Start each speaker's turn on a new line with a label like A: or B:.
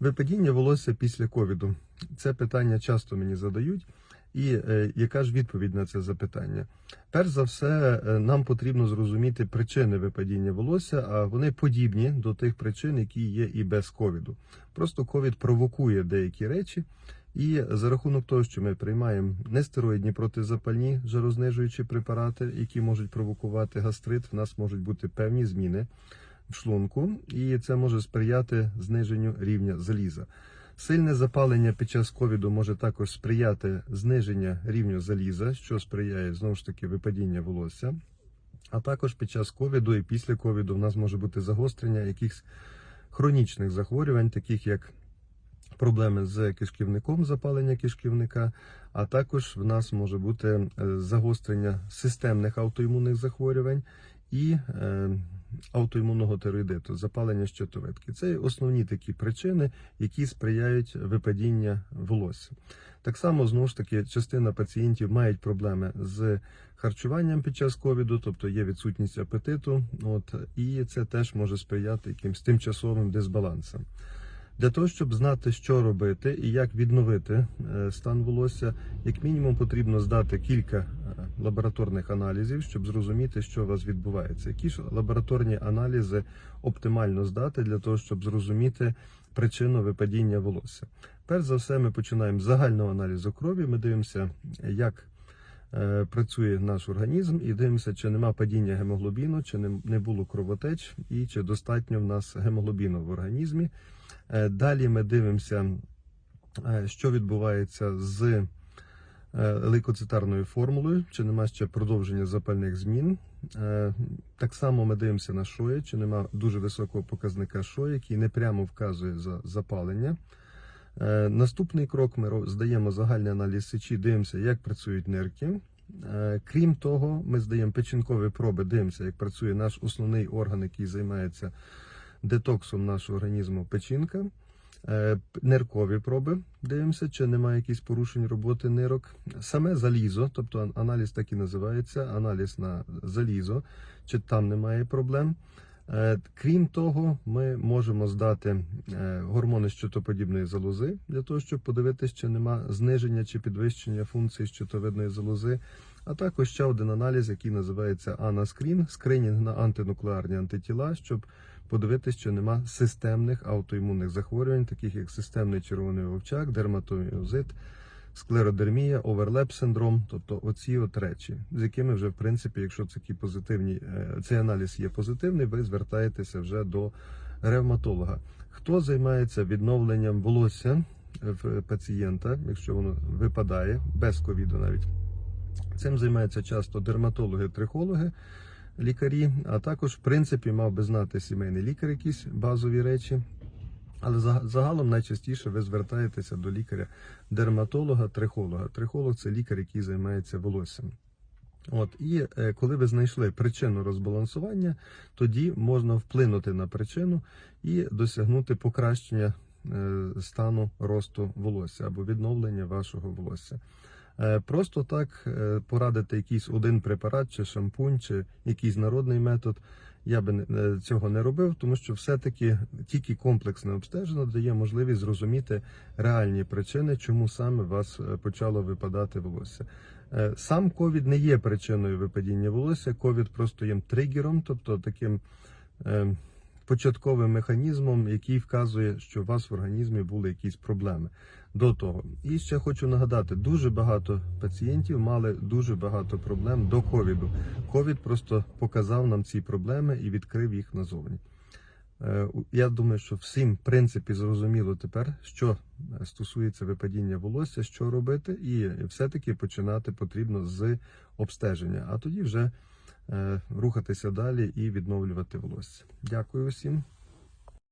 A: Випадіння волосся після ковіду. Це питання часто мені задають. І е, яка ж відповідь на це запитання? Перш за все, е, нам потрібно зрозуміти причини випадіння волосся, а вони подібні до тих причин, які є і без ковіду. Просто ковід провокує деякі речі, і за рахунок того, що ми приймаємо нестероїдні протизапальні жарознижуючі препарати, які можуть провокувати гастрит, в нас можуть бути певні зміни в шлунку, і це може сприяти зниженню рівня заліза. Сильне запалення під час ковіду може також сприяти зниження рівню заліза, що сприяє знову ж таки випадіння волосся. А також під час ковіду і після ковіду в нас може бути загострення якихось хронічних захворювань, таких як проблеми з кишківником, запалення кишківника, а також в нас може бути е, загострення системних аутоімунних захворювань і е, аутоімунного тероїдиту, запалення щитовидки. Це основні такі причини, які сприяють випадіння волосся. Так само знову ж таки частина пацієнтів мають проблеми з харчуванням під час ковіду, тобто є відсутність апетиту, от і це теж може сприяти якимсь тимчасовим дисбалансам. Для того, щоб знати, що робити і як відновити е, стан волосся, як мінімум потрібно здати кілька е, лабораторних аналізів, щоб зрозуміти, що у вас відбувається. Які ж лабораторні аналізи оптимально здати для того, щоб зрозуміти причину випадіння волосся. Перш за все, ми починаємо з загального аналізу крові. Ми дивимося, як працює наш організм, і дивимося, чи нема падіння гемоглобіну, чи не- було кровотеч, і чи достатньо в нас гемоглобіну в організмі. Е, Далі ми дивимося, е, що відбувається з е, лейкоцитарною формулою, чи нема ще продовження запальних змін. Е, Так само ми дивимося на шоє, чи нема дуже високого показника шоє, який не прямо вказує за запалення. Е, Наступний крок ми здаємо загальний аналіз сечі, дивимося, як працюють нирки. Е, Крім того, ми здаємо печінкові проби, дивимося, як працює наш основний орган, який займається детоксом нашого організму печінка. Е, Ниркові проби дивимося, чи немає якихось порушень роботи нирок. Саме залізо, тобто аналіз так і називається, аналіз на залізо, чи там немає проблем. Е, Крім того, ми можемо здати е, гормони щитоподібної залози для того, щоб подивитися, чи нема зниження чи підвищення функції щитовидної залози. А також ще один аналіз, який називається Анаскрін, скринінг на антинуклеарні антитіла, щоб подивитися, чи нема системних аутоімунних захворювань, таких як системний червоний вовчак, дерматоміозит, склеродермія, оверлеп синдром, тобто оці от речі, з якими вже в принципі, якщо такі позитивні, е, цей аналіз є позитивний, ви звертаєтеся вже до ревматолога. Хто займається відновленням волосся в пацієнта, якщо воно випадає без ковіду навіть. Цим займаються часто дерматологи, трихологи, лікарі, а також, в принципі, мав би знати сімейний лікар якісь базові речі. Але загалом найчастіше ви звертаєтеся до лікаря-дерматолога, трихолога. Трихолог це лікар, який займається волоссям. От і е, коли ви знайшли причину розбалансування, тоді можна вплинути на причину і досягнути покращення е, стану росту волосся або відновлення вашого волосся. Е, Просто так е, порадити якийсь один препарат, чи шампунь, чи якийсь народний метод. Я би е, цього не робив, тому що все-таки тільки комплексне обстеження дає можливість зрозуміти реальні причини, чому саме вас почало випадати волосся. Сам ковід не є причиною випадіння волосся. Ковід просто є тригером, тобто таким е, початковим механізмом, який вказує, що у вас в організмі були якісь проблеми до того. І ще хочу нагадати, дуже багато пацієнтів мали дуже багато проблем до ковіду. Ковід просто показав нам ці проблеми і відкрив їх назовні. Е, Я думаю, що всім в принципі зрозуміло тепер, що е, стосується випадіння волосся, що робити, і все-таки починати потрібно з обстеження, а тоді вже рухатися далі і відновлювати волосся. Дякую всім.